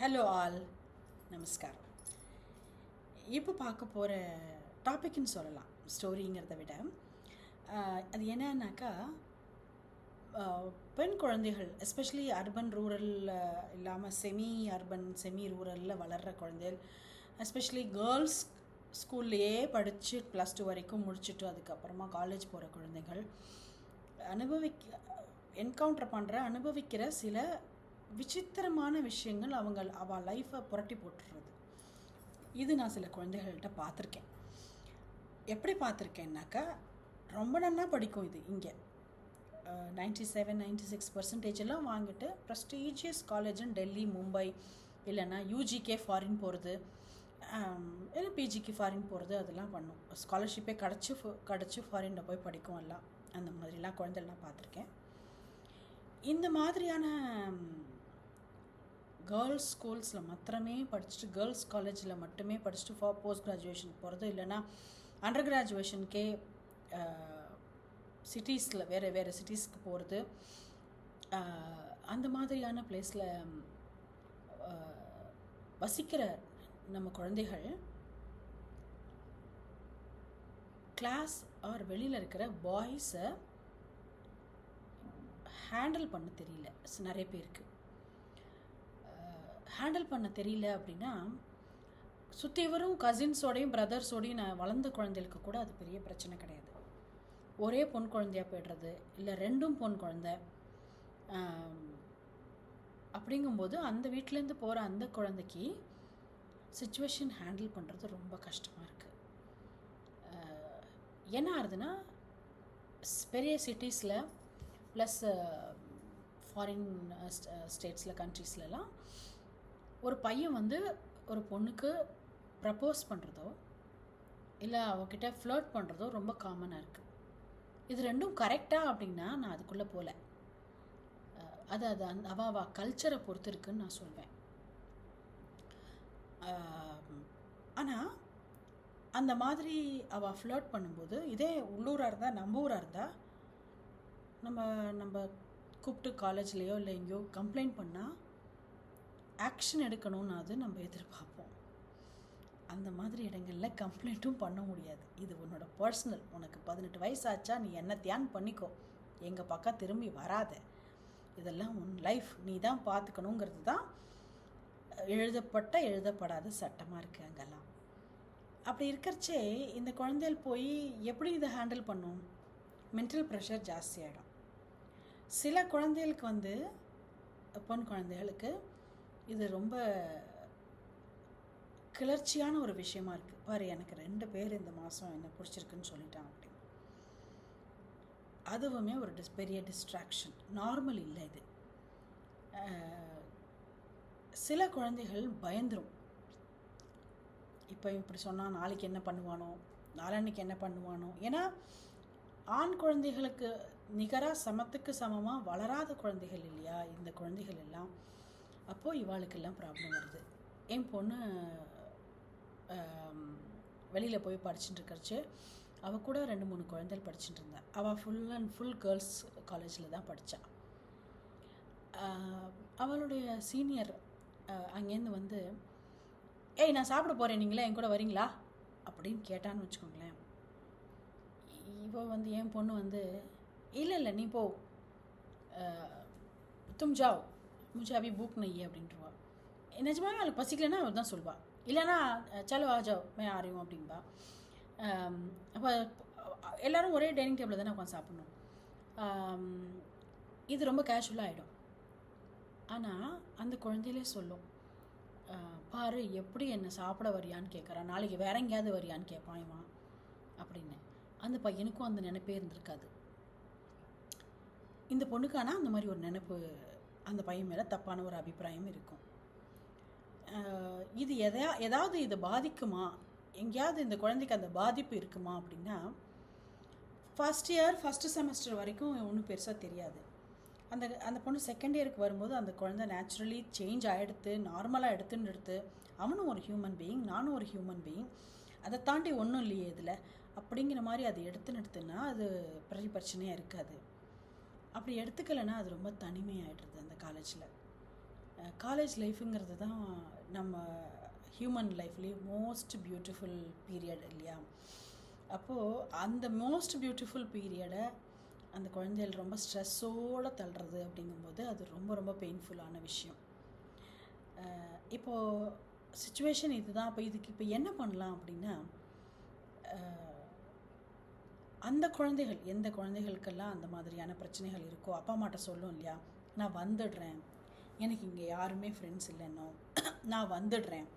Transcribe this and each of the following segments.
Hello all நமஸ்காரம் இப்போ பார்க்க போகிற டாபிக்னு சொல்லலாம். ஸ்டோரிங்கிறத விட. அது என்னன்னாக்கா பெண் குழந்தைகள் எஸ்பெஷலி அர்பன் ரூரல் இல்லாமல் செமி அர்பன் செமி ரூரலில் வளர்கிற குழந்தைகள் எஸ்பெஷலி கேர்ள்ஸ் ஸ்கூல்லையே படித்து ப்ளஸ் டூ வரைக்கும் முடிச்சுட்டு அதுக்கப்புறமா காலேஜ் போகிற குழந்தைகள் அனுபவிக்க என்கவுண்டர் பண்ணுற அனுபவிக்கிற சில விசித்திரமான விஷயங்கள் அவங்க அவள் லைஃப்பை புரட்டி போட்டுடுறது இது நான் சில குழந்தைகள்கிட்ட பார்த்துருக்கேன். எப்படி பார்த்துருக்கேன்னாக்கா ரொம்ப நல்லா படிக்கும் இது இங்கே. Ninety seven ninety six percentage எல்லாம் வாங்கிட்டு ப்ரெஸ்டீஜியஸ் காலேஜுன்னு டெல்லி மும்பை இல்லைன்னா யூஜிக்கே ஃபாரின் போகிறது இல்லை பிஜிக்கு ஃபாரின் போகிறது அதெல்லாம் பண்ணும். ஸ்காலர்ஷிப்பே கிடச்சி கிடச்சி ஃபாரினில் போய் படிக்கும் எல்லாம். அந்த மாதிரிலாம் குழந்தைலாம் பார்த்துருக்கேன். இந்த மாதிரியான கேர்ள்ஸ் ஸ்கூல்ஸில் மாத்திரமே படிச்சுட்டு கேர்ள்ஸ் காலேஜில் மட்டுமே படிச்சுட்டு ஃபா போஸ்ட் கிராஜுவேஷனுக்கு போகிறது இல்லைன்னா அண்டர் கிராஜுவேஷனுக்கே சிட்டிஸில் வேறு வேறு சிட்டிஸ்க்கு போகிறது அந்த மாதிரியான பிளேஸில் வசிக்கிற நம்ம குழந்தைகள் கிளாஸ் ஆர் வெளியில் இருக்கிற பாய்ஸை ஹேண்டில் பண்ண தெரியல. ஸ் நிறைய பேருக்கு. ஹேண்டில் பண்ண தெரியல அப்படின்னா சுற்றி வரும் கசின்ஸோடையும் பிரதர்ஸோடையும் நான் வளர்ந்த குழந்தைகளுக்கு கூட அது பெரிய பிரச்சனை கிடையாது. ஒரே பொன் குழந்தையா போய்டுறது இல்லை ரெண்டும் பொன் குழந்தை. அப்படிங்கும்போது அந்த வீட்டிலேருந்து போகிற அந்த குழந்தைக்கு சுச்சுவேஷன் ஹேண்டில் பண்ணுறது ரொம்ப கஷ்டமாக இருக்குது என்ன ஆகுதுன்னா பெரிய சிட்டிஸில் ப்ளஸ் ஃபாரின் ஸ்டேட்ஸில் கண்ட்ரீஸ்லலாம் ஒரு பையன் வந்து ஒரு பொண்ணுக்கு ப்ரப்போஸ் பண்ணுறதோ இல்லை அவகிட்ட ஃப்ளர்ட் பண்ணுறதோ ரொம்ப காமனாக இருக்குது இது ரெண்டும் கரெக்டாக அப்படின்னா நான் அதுக்குள்ளே போகல அது அது அந் அவ அவ கல்ச்சரை பொறுத்து இருக்குன்னு நான் சொல்வேன். ஆனால் அந்த மாதிரி அவள் ஃப்ளர்ட் பண்ணும்போது இதே உள்ளூராக இருந்தால் நம்ம ஊராக இருந்தால் நம்ம நம்ம கூப்பிட்டு காலேஜ்லேயோ இல்லை எங்கேயோ கம்ப்ளைண்ட் பண்ணால் ஆக்ஷன் எடுக்கணும்னு அது நம்ம எதிர்பார்ப்போம். அந்த மாதிரி இடங்களில் கம்ப்ளைண்ட்டும் பண்ண முடியாது. இது உன்னோட பர்சனல் உனக்கு பதினெட்டு வயசு ஆச்சா நீ என்ன தியான் பண்ணிக்கோ. எங்கள் பக்கம் திரும்பி வராத. இதெல்லாம் உன் லைஃப் நீ தான் பார்த்துக்கணுங்கிறது தான் எழுதப்பட்ட எழுதப்படாத சட்டமாக இருக்குது அங்கெல்லாம். அப்படி இருக்கிறச்சே இந்த குழந்தைகள் போய் எப்படி இதை ஹேண்டில் பண்ணும்? மென்டல் ப்ரெஷர் ஜாஸ்தியாகிடும் சில குழந்தைகளுக்கு வந்து பொன் குழந்தைகளுக்கு இது ரொம்ப கிளர்ச்சியான ஒரு விஷயமா இருக்குது பாரு எனக்கு ரெண்டு பேர் இந்த மாதம் என்ன பிடிச்சிருக்குன்னு சொல்லிட்டான் அப்படின்னு. அதுவுமே ஒரு டிஸ் பெரிய டிஸ்ட்ராக்ஷன் நார்மல் இல்லை இது. சில குழந்தைகள் பயந்துரும். இப்போ இப்படி சொன்னால் நாளைக்கு என்ன பண்ணுவானோ? நாளன்னைக்கு என்ன பண்ணுவானோ? ஏன்னா ஆண் குழந்தைகளுக்கு நிகராக சமத்துக்கு சமமாக வளராத குழந்தைகள் இல்லையா? இந்த குழந்தைகள் எல்லாம் அப்போது இவாளுக்கெல்லாம் ப்ராப்ளம் வருது. என் பொண்ணு வெளியில் போய் படிச்சுட்டு இருக்கிறச்சு அவள் கூட ரெண்டு மூணு குழந்தைகள் படிச்சுட்டு இருந்தா. அவள் ஃபுல் அண்ட் ஃபுல் கேர்ள்ஸ் காலேஜில் தான் படித்தாள் அவளுடைய சீனியர் அங்கேருந்து வந்து ஏய் நான் சாப்பிட போகிறேன் நீங்களே என் கூட வரீங்களா? அப்படின்னு கேட்டான்னு வச்சுக்கோங்களேன். இப்போ வந்து என் பொண்ணு வந்து இல்லை இல்லை நீ போ. தும் ஜாவ். मुझे अभी भूख नहीं है அப்படின்றவா நிஜமாக அவளுக்கு பசிக்கலைன்னா அவர் தான் சொல்வாள் இல்லைன்னா சலோ ஆஜோ மே ஆரியும் அப்படின்பா அப்போ எல்லோரும் ஒரே டைனிங் டேபிளில் தானே உட்காந்து சாப்பிட்ணும். இது ரொம்ப கேஷுவலாக ஆகிடும் ஆனால் அந்த குழந்தையிலே சொல்லும். பாரு எப்படி என்னை சாப்பிட வரியான்னு கேட்குறான் நாளைக்கு வேற எங்கேயாவது வரியான்னு கேட்பான் அப்படின்னு. அந்த பையனுக்கும் அந்த நினைப்பே இருந்திருக்காது. இந்த பொண்ணுக்கான அந்த மாதிரி ஒரு நினைப்பு அந்த பையன் மேலே தப்பான ஒரு அபிப்பிராயம் இருக்கும். இது எதையா ஏதாவது இது பாதிக்குமா? எங்கேயாவது இந்த குழந்தைக்கு அந்த பாதிப்பு இருக்குமா அப்படின்னா ஃபஸ்ட் இயர் ஃபஸ்ட்டு செமஸ்டர் வரைக்கும் ஒன்றும் பெருசாக தெரியாது. அந்த அந்த பொண்ணு செகண்ட் இயருக்கு வரும்போது அந்த குழந்தை நேச்சுரலி சேஞ்ச் ஆகிடுத்து நார்மலாக எடுத்துன்னு எடுத்து அவனும் ஒரு ஹியூமன் பீயிங் நானும் ஒரு ஹியூமன் பீயிங் அதை தாண்டி ஒன்றும் இல்லையே இதில். அப்படிங்கிற மாதிரி அதை எடுத்துன்னு எடுத்துன்னா அது பிரச்சனையாக இருக்காது. அப்படி எடுத்துக்கலைன்னா அது ரொம்ப தனிமையாயிடுறது அந்த காலேஜில். காலேஜ் லைஃப்புங்கிறது தான் நம்ம ஹியூமன் லைஃப்லேயே மோஸ்ட் பியூட்டிஃபுல் பீரியட் இல்லையா? அப்போது அந்த மோஸ்ட் பியூட்டிஃபுல் பீரியடை அந்த குழந்தைகள் ரொம்ப ஸ்ட்ரெஸ்ஸோடு தள்ளுறது அப்படிங்கும்போது அது ரொம்ப ரொம்ப பெயின்ஃபுல்லான விஷயம். இப்போது சுச்சுவேஷன் இதுதான். அப்போ இதுக்கு இப்போ என்ன பண்ணலாம் அப்படின்னா அந்த குழந்தைகள் எந்த குழந்தைகளுக்கெல்லாம் அந்த மாதிரியான பிரச்சனைகள் இருக்கோ அப்பா அம்மாட்ட சொல்லும் இல்லையா? நான் வந்துடுறேன். எனக்கு இங்கே யாருமே ஃப்ரெண்ட்ஸ் இல்லைன்னோ நான் வந்துடுறேன்.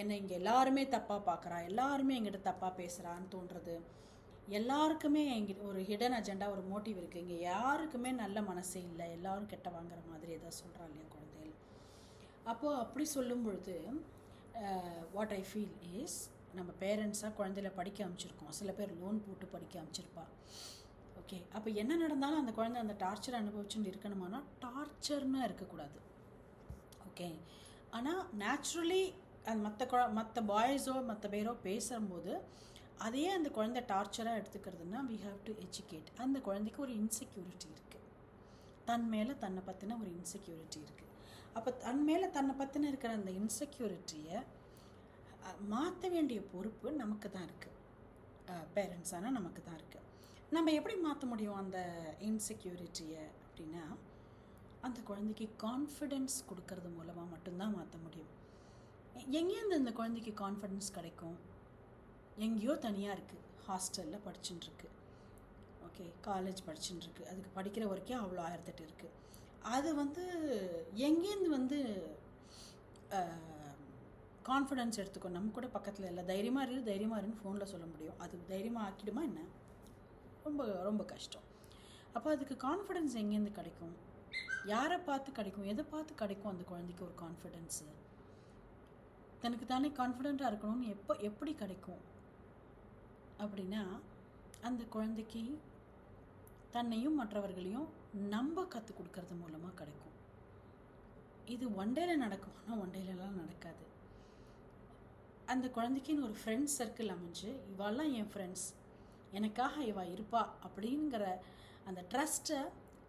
என்னை இங்கே எல்லாருமே தப்பாக பார்க்குறா எல்லாருமே எங்கிட்ட தப்பாக பேசுகிறான்னு தோன்றது. எல்லாருக்குமே எங்கிட்ட ஒரு ஹிடன் அஜெண்டா ஒரு மோட்டிவ் இருக்குது இங்கே யாருக்குமே நல்ல மனசே இல்லை. எல்லாரும் கெட்ட வாங்குற மாதிரி ஏதாவது சொல்கிறா இல்லையா குழந்தைகள்? அப்போது அப்படி சொல்லும் பொழுது வாட் ஐ ஃபீல் இஸ் நம்ம பேரண்ட்ஸாக குழந்தையில படிக்க அமைச்சிருக்கோம். சில பேர் லோன் போட்டு படிக்க அமைச்சிருப்பா. ஓகே அப்போ என்ன நடந்தாலும் அந்த குழந்தை அந்த டார்ச்சர் அனுபவிச்சுட்டு இருக்கணுமானா டார்ச்சர்னு இருக்கக்கூடாது. ஓகே ஆனால் நேச்சுரலி அது மற்ற குழ மற்ற பாய்ஸோ மற்ற பேரோ பேசும்போது அதையே அந்த குழந்தை டார்ச்சராக எடுத்துக்கிறதுனா வி ஹாவ் டு எஜுகேட் அந்த குழந்தைக்கு ஒரு இன்செக்யூரிட்டி இருக்குது தன் மேலே தன்னை பற்றின ஒரு இன்செக்யூரிட்டி இருக்குது அப்போ தன் மேலே தன்னை பற்றின இருக்கிற அந்த இன்செக்யூரிட்டியை மாற்ற வேண்டிய பொறுப்பு நமக்கு தான் இருக்குது பேரண்ட்ஸான நமக்கு தான் இருக்குது நம்ம எப்படி மாற்ற முடியும் அந்த இன்செக்யூரிட்டியை அப்படின்னா அந்த குழந்தைக்கு கான்ஃபிடென்ஸ் கொடுக்கறது மூலமாக மட்டும்தான் மாற்ற முடியும். எங்கேருந்து அந்த குழந்தைக்கு கான்ஃபிடென்ஸ் கிடைக்கும்? எங்கேயோ தனியாக இருக்குது ஹாஸ்டலில் படிச்சுட்டுருக்கு. Okay college படிச்சுட்டுருக்கு. அதுக்கு படிக்கிற வரைக்கும் அவ்வளோ ஆயிரத்தெட்டு இருக்குது அது வந்து எங்கேருந்து வந்து கான்ஃபிடென்ஸ் எடுத்துக்கோ. நம்ம கூட பக்கத்தில் இல்லை. தைரியமாக இரு தைரியமாக இருன்னு ஃபோனில் சொல்ல முடியும். அது தைரியமாக ஆக்கிடுமா என்ன? ரொம்ப ரொம்ப கஷ்டம். அப்போ அதுக்கு கான்ஃபிடென்ஸ் எங்கேருந்து கிடைக்கும்? யாரை பார்த்து கிடைக்கும்? எதை பார்த்து கிடைக்கும் அந்த குழந்தைக்கு ஒரு கான்ஃபிடென்ஸு தனக்கு தானே கான்ஃபிடெண்ட்டாக இருக்கணும்னு எப்போ எப்படி கிடைக்கும்? அப்படின்னா அந்த குழந்தைக்கு தன்னையும் மற்றவர்களையும் நம்ப கற்றுக் கொடுக்கறது மூலமாக கிடைக்கும். இது ஒன் டேல நடக்கும் ஆனால் ஒன் டேலலாம் நடக்காது. அந்த குழந்தைக்குன்னு ஒரு ஃப்ரெண்ட்ஸ் சர்க்கிள் அமைஞ்சு இவாள்லாம் என் ஃப்ரெண்ட்ஸ் எனக்காக இவா இருப்பா. அப்படிங்கிற அந்த ட்ரஸ்ட்டை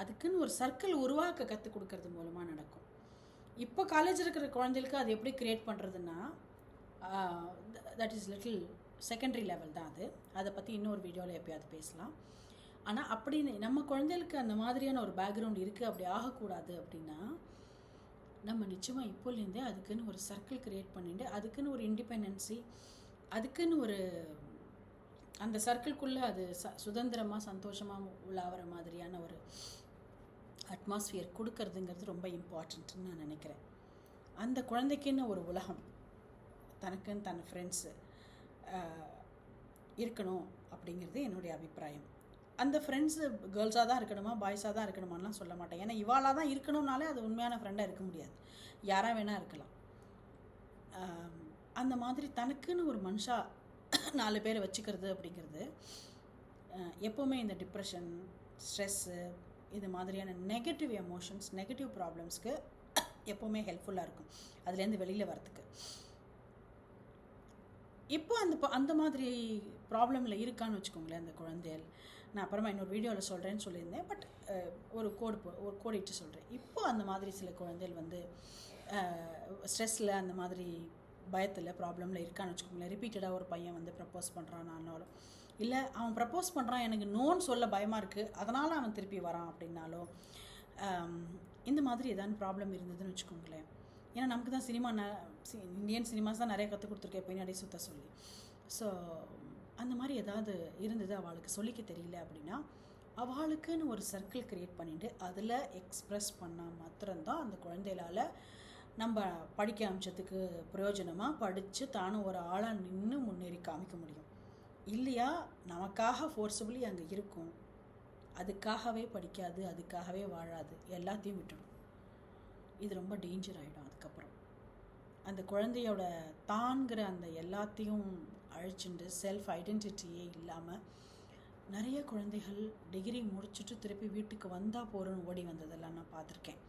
அதுக்குன்னு ஒரு சர்க்கிள் உருவாக்க கற்றுக் கொடுக்கறது மூலமாக நடக்கும். இப்போ காலேஜ் இருக்கிற குழந்தைகளுக்கு அது எப்படி க்ரியேட் பண்ணுறதுன்னா that is little secondary level தான் அது. அதை பற்றி இன்னொரு வீடியோவில் எப்பயாவது பேசலாம். ஆனால் அப்படின்னு நம்ம குழந்தைகளுக்கு அந்த மாதிரியான ஒரு பேக்ரவுண்ட் இருக்குது அப்படி ஆகக்கூடாது அப்படின்னா நம்ம நிச்சயமாக இப்போலேருந்தே அதுக்குன்னு ஒரு சர்க்கிள் க்ரியேட் பண்ணிட்டு அதுக்குன்னு ஒரு இண்டிபெண்டன்சி அதுக்குன்னு ஒரு அந்த சர்க்கிள்குள்ளே அது ச சுதந்திரமாக சந்தோஷமாக உள்ளாகிற மாதிரியான ஒரு அட்மாஸ்ஃபியர் கொடுக்கறதுங்கிறது ரொம்ப இம்பார்ட்டண்ட்டுன்னு நான் நினைக்கிறேன். அந்த குழந்தைக்குன்னு ஒரு உலகம் தனக்குன்னு தன் ஃப்ரெண்ட்ஸு இருக்கணும் அப்படிங்கிறது என்னுடைய அபிப்பிராயம். அந்த ஃப்ரெண்ட்ஸு கேர்ள்ஸாக தான் இருக்கணுமா பாய்ஸாக தான் இருக்கணுமான்லாம் சொல்ல மாட்டேன். ஏன்னா இவாளாக தான் இருக்கணும்னாலே அது உண்மையான ஃப்ரெண்டாக இருக்க முடியாது. யாராக வேணால் இருக்கலாம். அந்த மாதிரி தனக்குன்னு ஒரு மனுஷா நாலு பேரை வச்சுக்கிறது அப்படிங்கிறது எப்போவுமே இந்த டிப்ரெஷன் ஸ்ட்ரெஸ்ஸு இது மாதிரியான நெகட்டிவ் எமோஷன்ஸ் நெகட்டிவ் ப்ராப்ளம்ஸ்க்கு எப்போவுமே ஹெல்ப்ஃபுல்லாக இருக்கும். அதுலேருந்து வெளியில் வரத்துக்கு இப்போ அந்த அந்த மாதிரி ப்ராப்ளமில் இருக்கான்னு வச்சுக்கோங்களேன் அந்த குழந்தைகள். நான் அப்புறமா இன்னொரு வீடியோவில் சொல்கிறேன்னு சொல்லியிருந்தேன். பட் ஒரு கோடு போ ஒரு கோடிட்டு சொல்கிறேன் இப்போ அந்த மாதிரி சில குழந்தைகள் வந்து ஸ்ட்ரெஸ்ஸில் அந்த மாதிரி பயத்தில் ப்ராப்ளமில் இருக்கான்னு வச்சுக்கோங்களேன். ரிப்பீட்டடாக ஒரு பையன் வந்து ப்ரப்போஸ் பண்ணுறான் நானாலும் இல்லை அவன் ப்ரப்போஸ் பண்ணுறான் எனக்கு நோன்னு சொல்ல பயமாக இருக்குது அதனால் அவன் திருப்பி வரான் அப்படின்னாலும் இந்த மாதிரி ஏதாவது ப்ராப்ளம் இருந்ததுன்னு வச்சுக்கோங்களேன். ஏன்னா நமக்கு தான் சினிமா ந இந்தியன் சினிமாஸ் தான் நிறைய கற்றுக் கொடுத்துருக்கேன் பின்னாடி சுத்த சொல்லி. ஸோ அந்த மாதிரி ஏதாவது இருந்தது அவளுக்கு சொல்லிக்க தெரியல அப்படின்னா அவளுக்குன்னு ஒரு சர்க்கிள் க்ரியேட் பண்ணிவிட்டு அதில் எக்ஸ்ப்ரெஸ் பண்ணால் மாத்திரம்தான் அந்த குழந்தைகளால் நம்ம படிக்க அம்சத்துக்கு பிரயோஜனமாக படித்து தானும் ஒரு ஆளாக நின்று முன்னேறி காமிக்க முடியும். இல்லையா? நமக்காக ஃபோர்ஸபிளி அங்கே இருக்கும். அதுக்காகவே படிக்காது அதுக்காகவே வாழாது. எல்லாத்தையும் விட்டுடும். இது ரொம்ப டேஞ்சர் ஆகிடும் அதுக்கப்புறம். அந்த குழந்தையோட தான்கிற அந்த எல்லாத்தையும் அழிச்சுட்டு செல்ஃப் ஐடென்டிட்டியே இல்லாமல் நிறைய குழந்தைகள் டிகிரி முடிச்சுட்டு திருப்பி வீட்டுக்கு வந்தால் போகிறோன்னு ஓடி வந்ததெல்லாம் நான் பார்த்துருக்கேன்.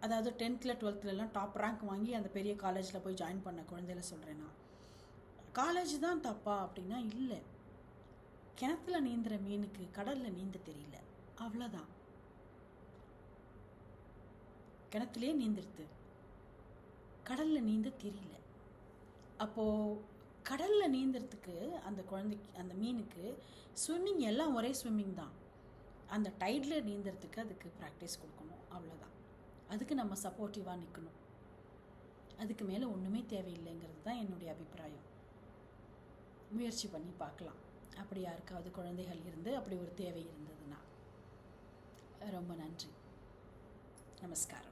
அதாவது டென்த்தில் டுவெல்த்துலலாம் டாப் ரேங்க் வாங்கி அந்த பெரிய காலேஜில் போய் ஜாயின் பண்ண குழந்தையில சொல்கிறேன் நான். காலேஜ் தான் தப்பா அப்படின்னா இல்லை. கிணத்துல நீந்துற மீனுக்கு கடலில் நீந்த தெரியல. அவ்வளோதான் கிணத்துலேயே நீந்திருத்து கடலில் நீந்த தெரியல. அப்போது கடலில் நீந்துறதுக்கு அந்த குழந்தைக்கு அந்த மீனுக்கு ஸ்விம்மிங் எல்லாம் ஒரே ஸ்விம்மிங் தான். அந்த டைடில் நீந்துறதுக்கு அதுக்கு ப்ராக்டிஸ் கொடுக்கணும். அவ்வளோதான் அதுக்கு நம்ம சப்போர்ட்டிவாக நிற்கணும் அதுக்கு மேலே ஒன்றுமே தேவையில்லைங்கிறது தான் என்னுடைய அபிப்பிராயம். முயற்சி பண்ணி பார்க்கலாம். அப்படி யாருக்காவது குழந்தைகள் இருந்து அப்படி ஒரு தேவை இருந்ததுன்னா. ரொம்ப நன்றி. நமஸ்காரம்.